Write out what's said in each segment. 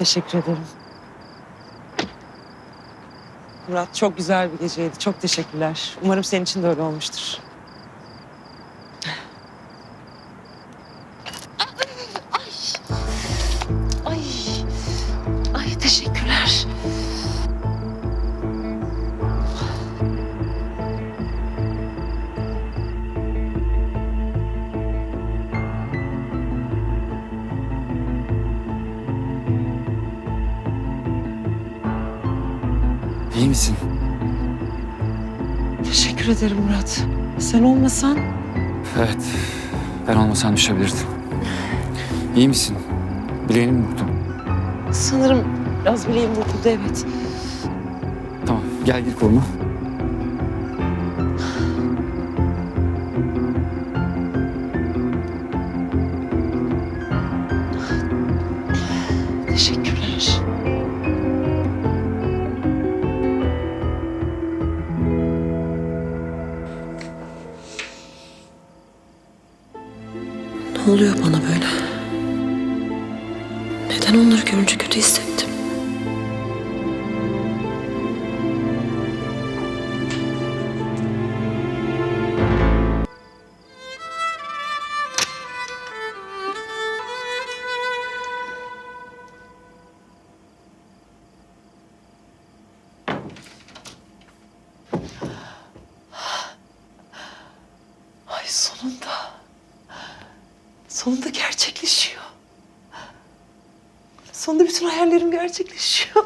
Teşekkür ederim. Murat çok güzel bir geceydi. Çok teşekkürler. Umarım senin için de öyle olmuştur. Misin? Teşekkür ederim Murat. Sen olmasan Evet. Ben olmasam düşebilirdim. İyi misin? Bileğini mi vurdum? sanırım biraz bileğim burkuldu evet. Tamam. Gel gir koluma. Bütün hayallerim gerçekleşiyor.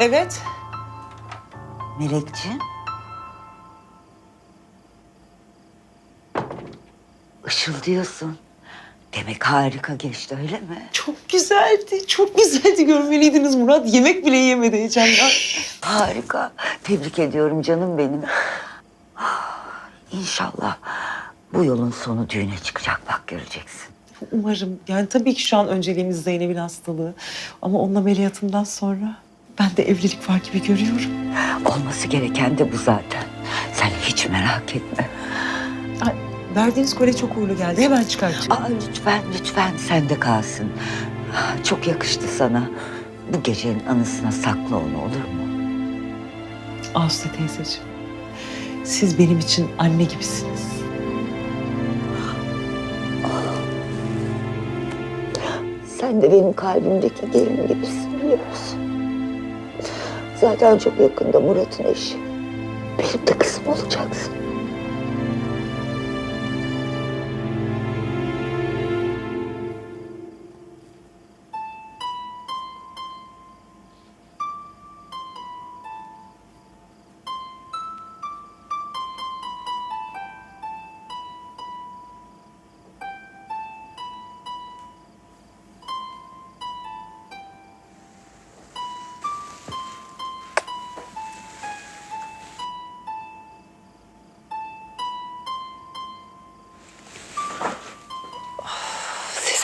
Evet. Melekciğim. Işıldıyorsun. Demek harika geçti öyle mi? Çok güzeldi. Çok güzeldi. Görmeliydiniz Murat. Yemek bile yemedi heyecandan. Harika. Tebrik ediyorum canım benim. Ah, İnşallah bu yolun sonu düğüne çıkacak bak göreceksin. Umarım. Yani tabii ki şu an önceliğimiz Zeynep'in hastalığı. Ama onun ameliyatından sonra ben de evlilik var gibi görüyorum. Olması gereken de bu zaten. Sen hiç merak etme. Ay, verdiğiniz kolye çok uğurlu geldi. Hemen çıkartacağım. Aa, lütfen lütfen sende kalsın. Ah, Çok yakıştı sana. Bu gecenin anısına sakla onu olur mu? Aslı teyzeciğim. Siz benim için anne gibisiniz. Sen de benim kalbimdeki gelin gibisin biliyor musun? Zaten çok yakında Murat'ın eşi. Benim de kızım olacaksın.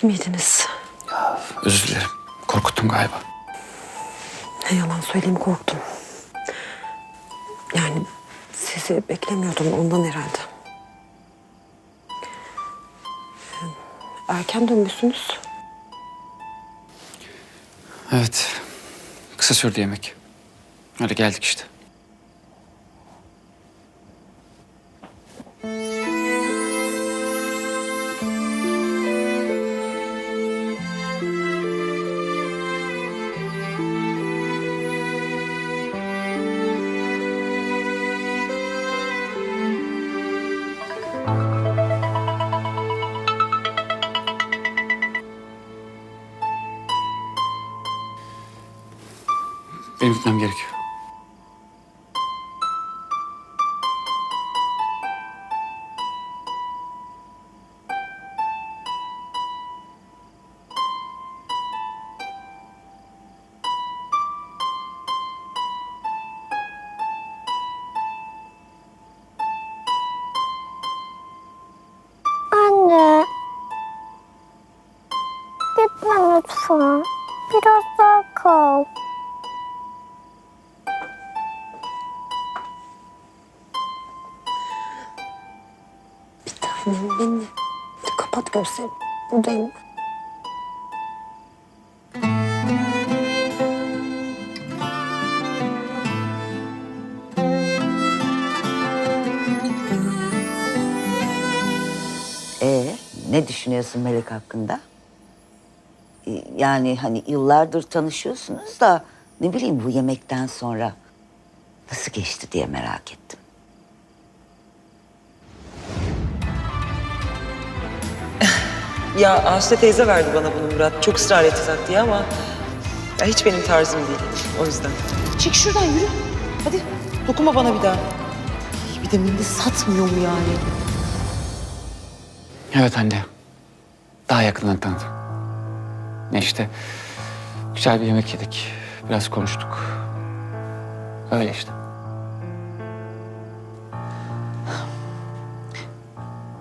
Siz miydiniz? Özür dilerim. Korkuttum galiba. Ne yalan söyleyeyim korktum. Yani sizi beklemiyordum ondan herhalde. Erken dönmüşsünüz. Evet. Kısa sürdü yemek. Öyle geldik işte. Benim gitmem gerekiyor. Ne düşünüyorsun Melek hakkında? Ee, Yani hani yıllardır tanışıyorsunuz da ne bileyim bu yemekten sonra nasıl geçti diye merak ettim. Ya Aslı teyze verdi bana bunu Murat. Çok ısrar etti tak diye ama ya hiç benim tarzım değil. O yüzden. Çık şuradan yürü. Hadi dokunma bana bir daha. Bir de mindi satmıyor mu yani? Evet anne. Daha yakından tanıdım. Ne işte. Güzel bir yemek yedik. Biraz konuştuk. Öyle işte.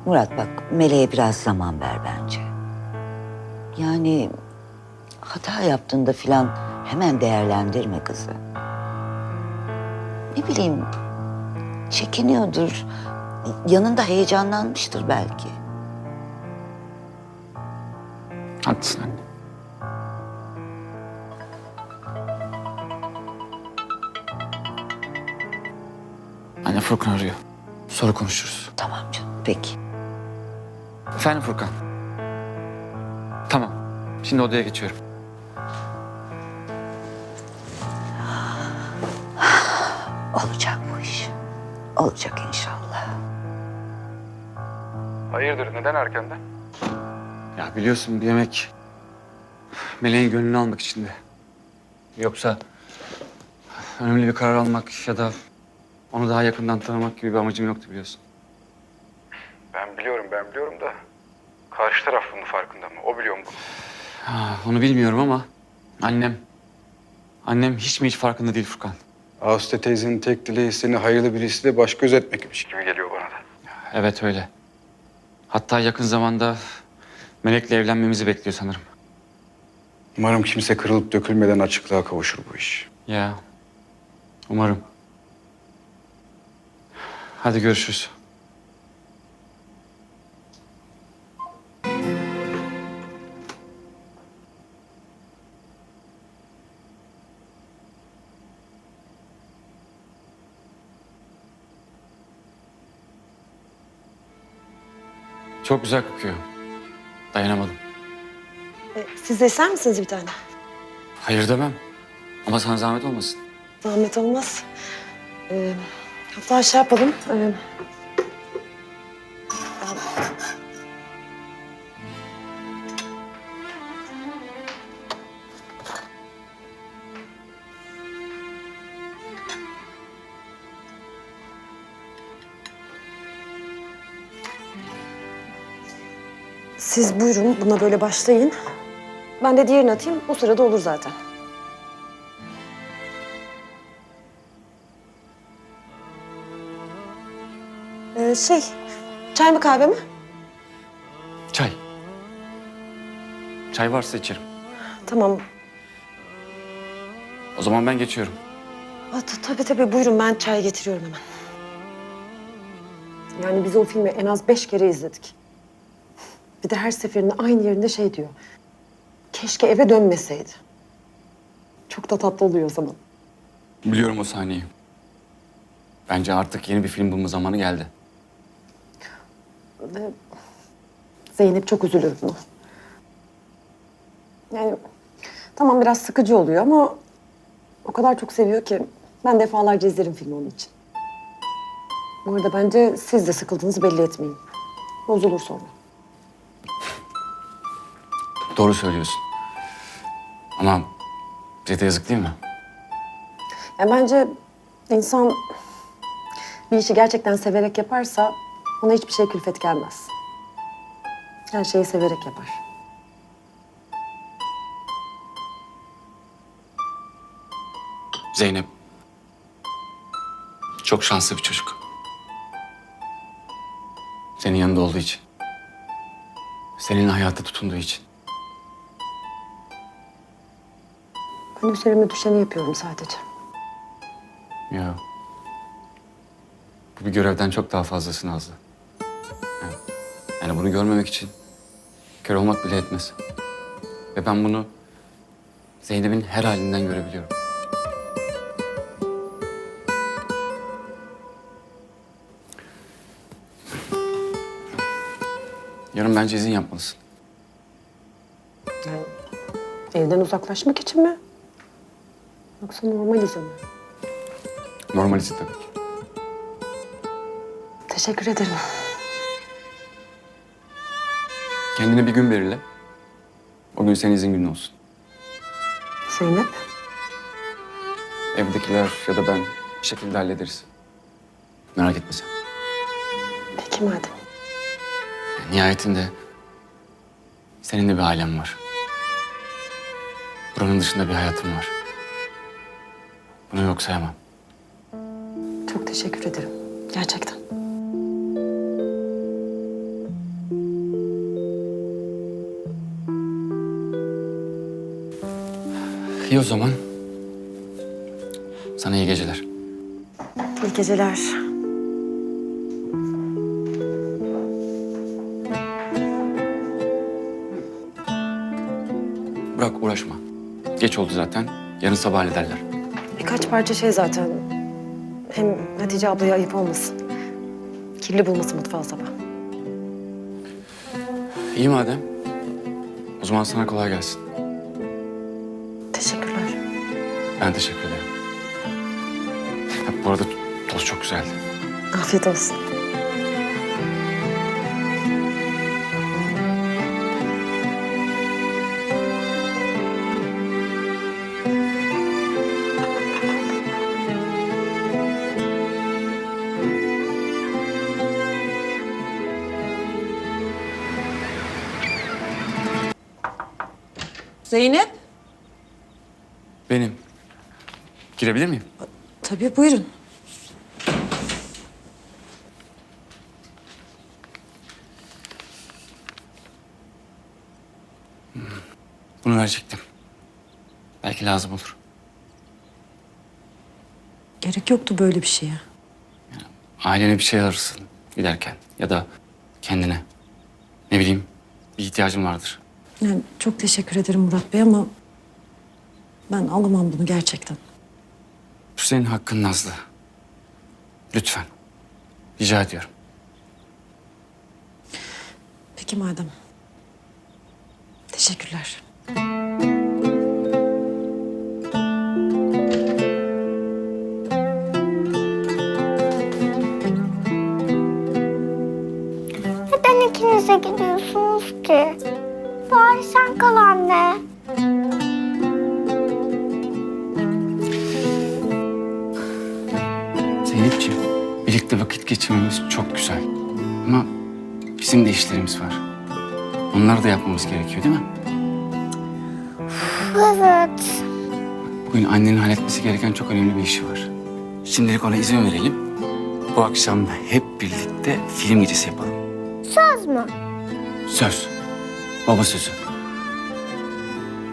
Murat bak Meleğe biraz zaman ver bence. Yani hata yaptığında filan hemen değerlendirme kızı. Ne bileyim çekiniyordur. Yanında heyecanlanmıştır belki. Haklısın anne. Anne Furkan arıyor. Sonra konuşuruz. Tamam canım peki. Efendim Furkan. Tamam. Şimdi odaya geçiyorum. Olacak bu iş. Olacak inşallah. Hayırdır? Neden erkenden? Ya biliyorsun bir yemek Meleğin gönlünü almak için de. Yoksa önemli bir karar almak ya da onu daha yakından tanımak gibi bir amacım yoktu biliyorsun. Ben biliyorum, ben biliyorum da karşı taraf bunun farkında mı? O biliyor mu bunu? Ha, onu bilmiyorum ama annem, annem hiç mi hiç farkında değil Furkan. Ağustos teyzenin tek dileği seni hayırlı birisiyle baş göz etmekmiş gibi geliyor bana da. Evet öyle. Hatta yakın zamanda Melek'le evlenmemizi bekliyor sanırım. Umarım kimse kırılıp dökülmeden açıklığa kavuşur bu iş. Ya umarım. Hadi görüşürüz. Çok güzel kokuyor. Dayanamadım. E, siz de ister misiniz bir tane? Hayır demem. Ama sana zahmet olmasın. Zahmet olmaz. E, hatta şey yapalım. E, buyurun buna böyle başlayın. Ben de diğerini atayım. O sırada olur zaten. Ee, şey, çay mı kahve mi? Çay. Çay varsa içerim. Tamam. O zaman ben geçiyorum. Ta- tabii tabii buyurun ben çay getiriyorum hemen. Yani biz o filmi en az beş kere izledik. Bir de her seferinde aynı yerinde şey diyor. Keşke eve dönmeseydi. Çok da tatlı oluyor o zaman. Biliyorum o sahneyi. Bence artık yeni bir film bulma zamanı geldi. Zeynep çok üzülür buna. Yani tamam biraz sıkıcı oluyor ama o kadar çok seviyor ki ben defalarca izlerim filmi onun için. Bu arada bence siz de sıkıldığınızı belli etmeyin. Bozulur sonra. Doğru söylüyorsun. Ama bize de yazık değil mi? Yani bence insan bir işi gerçekten severek yaparsa ona hiçbir şey külfet gelmez. Her şeyi severek yapar. Zeynep çok şanslı bir çocuk. Senin yanında olduğu için. Senin hayata tutunduğu için. Ben üzerime düşeni yapıyorum sadece. Ya. Bu bir görevden çok daha fazlası Nazlı. Ya. Yani bunu görmemek için kör olmak bile etmez. Ve ben bunu Zeynep'in her halinden görebiliyorum. Yarın bence izin yapmalısın. Yani evden uzaklaşmak için mi? Yoksa normal izin mi? Normal izin tabii ki. Teşekkür ederim. Kendine bir gün belirle. O gün senin izin günün olsun. Zeynep. Evdekiler ya da ben bir şekilde hallederiz. Merak etme sen. Peki madem. Nihayetinde senin de bir ailen var. Buranın dışında bir hayatın var. Bunu yok sayamam. Çok teşekkür ederim. Gerçekten. İyi o zaman. Sana iyi geceler. İyi geceler. Bırak uğraşma. Geç oldu zaten. Yarın sabah hallederler. Birkaç parça şey zaten. Hem Hatice ablaya ayıp olmasın. Kirli bulmasın mutfağı sabah. İyi madem. O zaman sana kolay gelsin. Teşekkürler. Ben teşekkür ederim. Bu arada toz çok güzeldi. Afiyet olsun. Zeynep. Benim. Girebilir miyim? Tabii buyurun. Bunu verecektim. Belki lazım olur. Gerek yoktu böyle bir şeye. Ailene bir şey alırsın giderken ya da kendine. Ne bileyim bir ihtiyacın vardır. Yani çok teşekkür ederim Murat Bey ama ben alamam bunu gerçekten. Bu senin hakkın Nazlı. Lütfen. Rica ediyorum. Peki madem. Teşekkürler. Vakit geçirmemiz çok güzel. Ama bizim de işlerimiz var. Onları da yapmamız gerekiyor değil mi? Evet. Bugün annenin halletmesi gereken çok önemli bir işi var. Şimdilik ona izin verelim. Bu akşam da hep birlikte film gecesi yapalım. Söz mü? Söz. Baba sözü.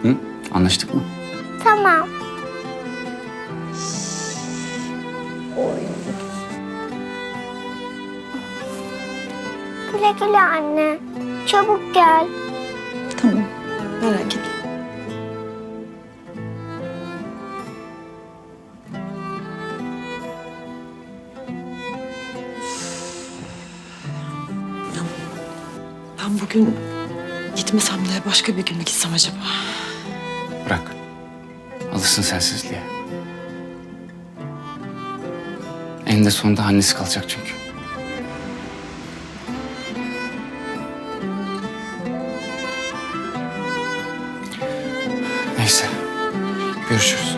Hı? Anlaştık mı? Tamam. Güle güle anne. Çabuk gel. Tamam. Merak etme. Ben bugün gitmesem de başka bir gün mü gitsem acaba? Bırak. Alışsın sensizliğe. Eninde sonunda annesi kalacak çünkü. Görüşürüz.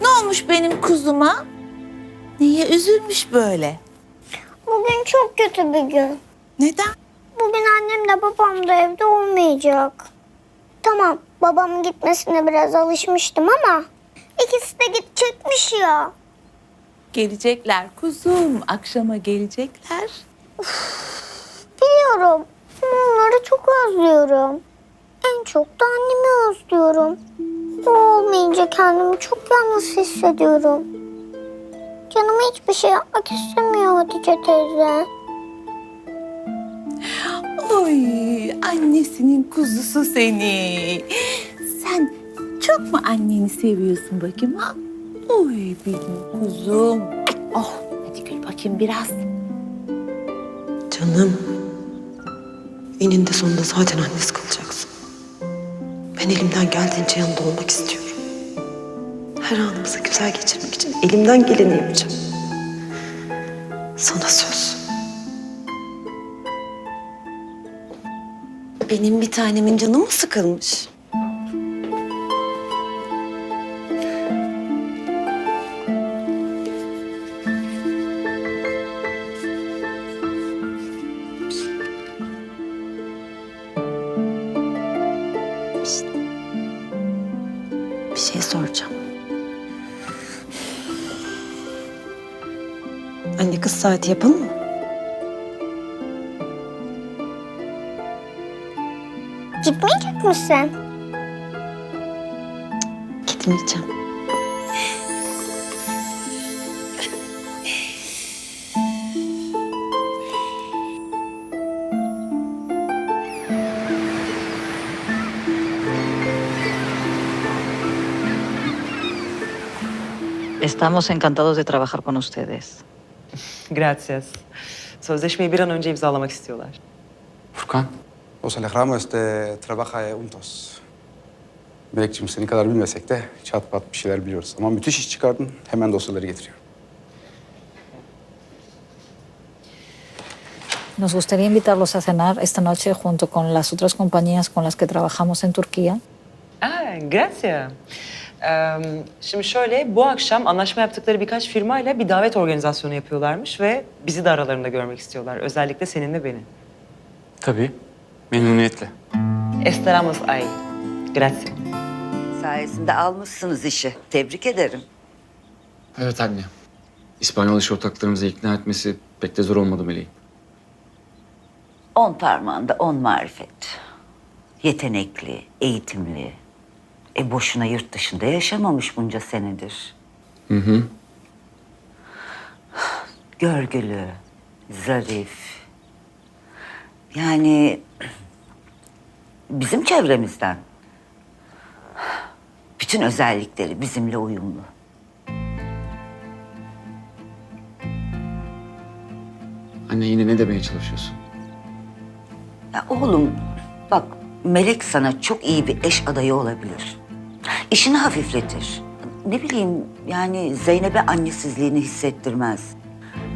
Ne olmuş benim kuzuma? Niye üzülmüş böyle? Bugün çok kötü bir gün. Neden? Bugün annemle babam da evde olmayacak. Tamam babamın gitmesine biraz alışmıştım ama ikisi de gidecekmiş ya. Gelecekler kuzum. Akşama gelecekler. Biliyorum. Onları çok özlüyorum. En çok da annemi özlüyorum. O olmayınca kendimi çok yalnız hissediyorum. Canıma hiçbir şey yapmak istemiyor Hatice teyze. Oy annesinin kuzusu seni. Sen çok mu anneni seviyorsun bakayım ha? Oy benim kuzum. Oh hadi gül bakayım biraz. Canım. Eninde sonunda zaten annesi kalacaksın. Ben elimden geldiğince yanında olmak istiyorum. Her anımızı güzel geçirmek için elimden geleni yapacağım. Sana söz. Benim bir tanemin canı mı sıkılmış? Bir şey soracağım. Anne kız saati yapalım mı? Misin? Gitmeyeceğim. Estamos encantados de trabajar con ustedes. Gracias. Sözleşmeyi bir an önce imzalamak istiyorlar. Furkan, Nos alegramos de trabajar juntos. Melekciğim seni kadar bilmesek de çat pat bir şeyler biliyoruz. Ama müthiş iş çıkardın. Hemen dosyaları getiriyorum. Nos gustaría invitarlos a cenar esta noche junto con las otras compañías con las que trabajamos en Turquía. Aa, grazie. Ee, şimdi şöyle, bu akşam anlaşma yaptıkları birkaç firmayla bir davet organizasyonu yapıyorlarmış ve bizi de aralarında görmek istiyorlar. Özellikle seninle beni. tabii. Memnuniyetle. Esperamos ay. Grazie. Sayesinde almışsınız işi. Tebrik ederim. Evet anne. İspanyol iş ortaklarımızı ikna etmesi pek de zor olmadı Meleğin. On parmağında on marifet. Yetenekli, eğitimli. E boşuna yurt dışında yaşamamış bunca senedir. Hı hı. Görgülü, zarif. Yani bizim çevremizden. Bütün özellikleri bizimle uyumlu. Anne yine ne demeye çalışıyorsun? Ya oğlum bak Melek sana çok iyi bir eş adayı olabilir. İşini hafifletir. Ne bileyim yani Zeynep'e annesizliğini hissettirmez.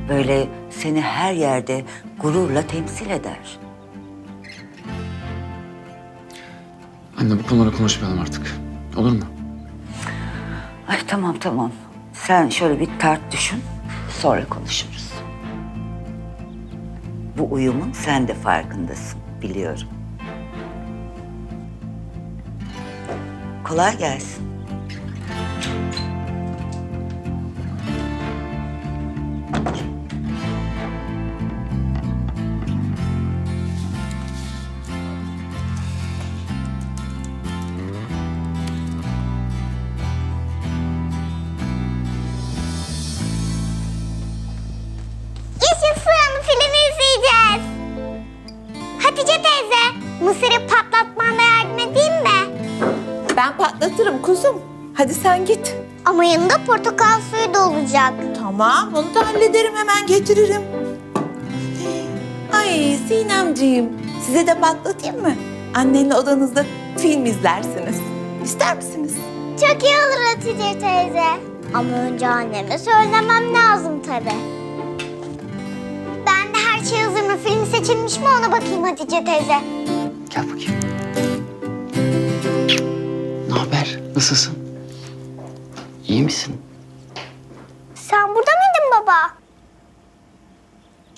Böyle seni her yerde gururla temsil eder. Anne bu konuları konuşmayalım artık. Olur mu? Ay tamam tamam. Sen şöyle bir tart düşün. Sonra konuşuruz. Bu uyumun sen de farkındasın. Biliyorum. Kolay gelsin. Kuzum. Hadi sen git. Ama yanında portakal suyu da olacak. Tamam onu da hallederim hemen getiririm. Ay Sinemciğim size de patlatayım mı? Annenle odanızda film izlersiniz. İster misiniz? Çok iyi olur Hatice teyze. Ama önce anneme söylemem lazım tabii. Ben de her şey hazır mı? Film seçilmiş mi ona bakayım Hatice teyze. Gel bakayım. Ne haber? Nasılsın? İyi misin? Sen burada mıydın baba?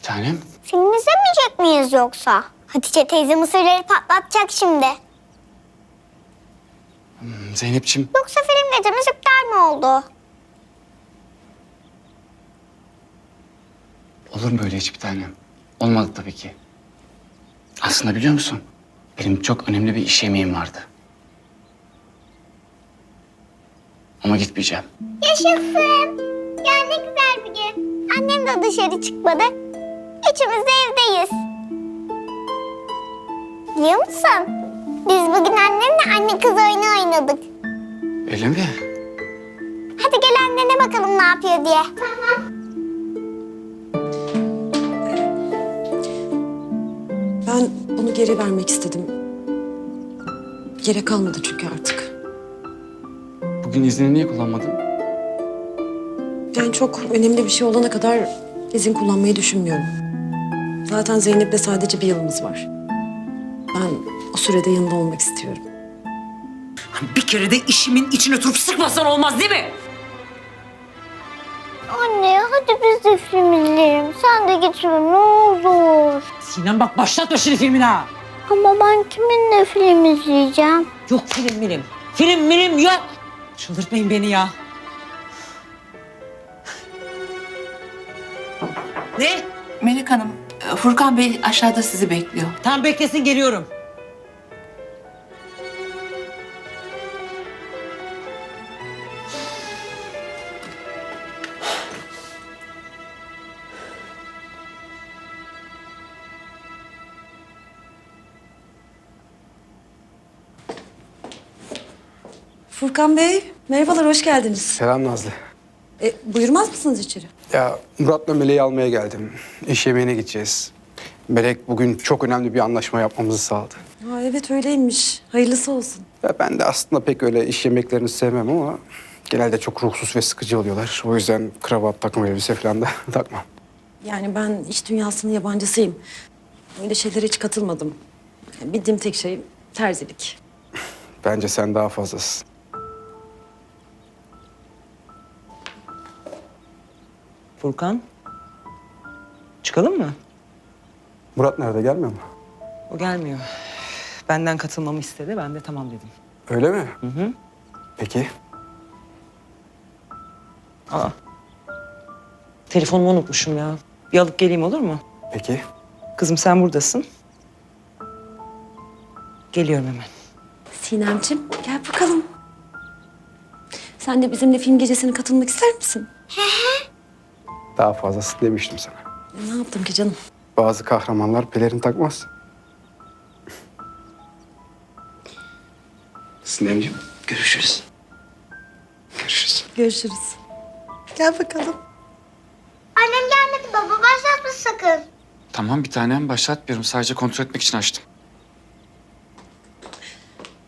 Tanem. Film izlemeyecek miyiz yoksa? Hatice teyze mısırları patlatacak şimdi. Zeynep'ciğim Yoksa film gecemiz iptal mi oldu? olur mu öyle hiç bir tanem? Olmadı tabii ki. Aslında biliyor musun? Benim çok önemli bir iş yemeğim vardı. Ama gitmeyeceğim. Yaşasın. Ya ne güzel bir gün. Annem de dışarı çıkmadı. Üçümüz de evdeyiz. Biliyor musun? Biz bugün annemle anne kız oyunu oynadık. Öyle mi? Hadi gel annene bakalım ne yapıyor diye. Tamam. Ben bunu geri vermek istedim. Gerek kalmadı çünkü artık. Bugün iznini niye kullanmadın? Yani çok önemli bir şey olana kadar izin kullanmayı düşünmüyorum. Zaten Zeynep'le sadece bir yılımız var. Ben o sürede yanında olmak istiyorum. Bir kere de işimin içine oturup sıkmasan olmaz değil mi? Anne hadi biz de film izleyelim. Sen de gitme ne olur. Sinem bak başlatma şimdi filmini ha. Ama ben kiminle film izleyeceğim? Yok film milim. Film milim yok. Çıldırtmayın beni ya. Ne? Melek Hanım, Furkan Bey aşağıda sizi bekliyor. Tam beklesin geliyorum. Furkan Bey, merhabalar, hoş geldiniz. Selam Nazlı. E, buyurmaz mısınız içeri? Ya Murat'la Melek'i almaya geldim. İş yemeğine gideceğiz. Melek bugün çok önemli bir anlaşma yapmamızı sağladı. Ha, evet öyleymiş. Hayırlısı olsun. Ya ben de aslında pek öyle iş yemeklerini sevmem ama genelde çok ruhsuz ve sıkıcı oluyorlar. O yüzden kravat, takım elbise falan da takmam. Yani ben iş dünyasının yabancısıyım. Öyle şeylere hiç katılmadım. Yani bildiğim tek şey terzilik. Bence sen daha fazlasın. Furkan. Çıkalım mı? Murat nerede gelmiyor mu? O gelmiyor. Benden katılmamı istedi. Ben de tamam dedim. Öyle mi? Hı hı. Peki. Aa. Telefonumu unutmuşum ya. Bir alıp geleyim olur mu? Peki. Kızım sen buradasın. Geliyorum hemen. Sinemciğim gel bakalım. Sen de bizimle film gecesine katılmak ister misin? Daha fazlasın demiştim sana. E, Ne yaptım ki canım? Bazı kahramanlar pelerin takmaz. Sinemciğim görüşürüz. Görüşürüz. Görüşürüz. Gel bakalım. Annem gelmedi baba başlatma sakın. Tamam bir tanem başlatmıyorum. Sadece kontrol etmek için açtım.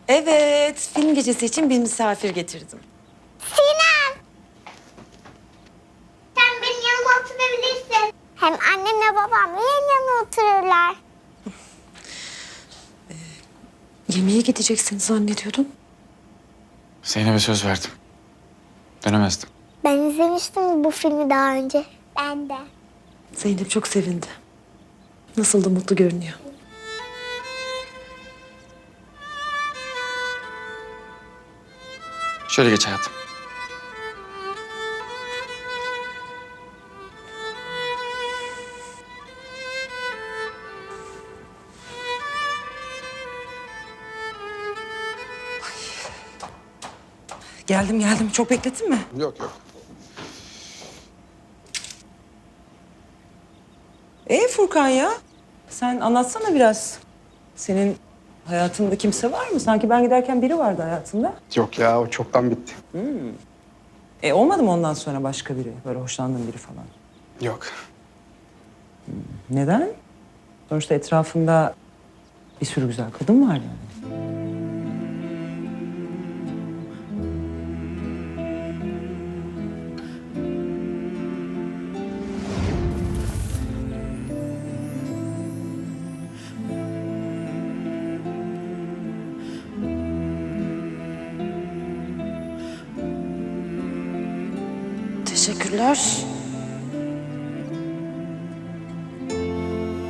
Evet, film gecesi için bir misafir getirdim. Sinem. Sen benim yanıma oturabilirsin. Hem annemle babam yan yana otururlar. Yemeğe gideceksiniz zannediyordum. Zeynep'e söz verdim. Dönemezdim. Ben izlemiştim bu filmi daha önce. Ben de. Zeynep çok sevindi. Nasıl da mutlu görünüyor. Şöyle geç hayatım. Geldim geldim. Çok beklettin mi? Yok yok. Ee Furkan ya? Sen anlatsana biraz. Senin hayatında kimse var mı? Sanki ben giderken biri vardı hayatında. Yok ya o çoktan bitti. E olmadı mı ondan sonra başka biri? Böyle hoşlandığın biri falan. Yok. Neden? Sonuçta etrafında bir sürü güzel kadın var yani. Teşekkürler.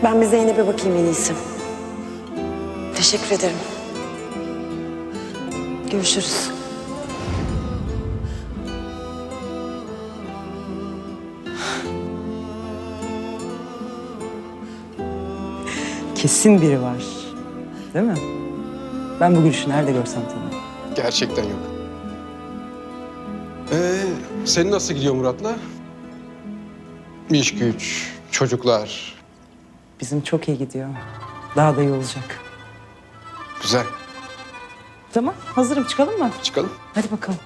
Ben bir Zeynep'e bakayım en iyisi. Teşekkür ederim. Görüşürüz. kesin biri var. Değil mi? Ben bu gülüşü nerede görsem tanırım. Gerçekten yok. Senin nasıl gidiyor Murat'la? İş güç, çocuklar. Bizim çok iyi gidiyor. Daha da iyi olacak. Güzel. Tamam, hazırım. Çıkalım mı? Çıkalım. Hadi bakalım.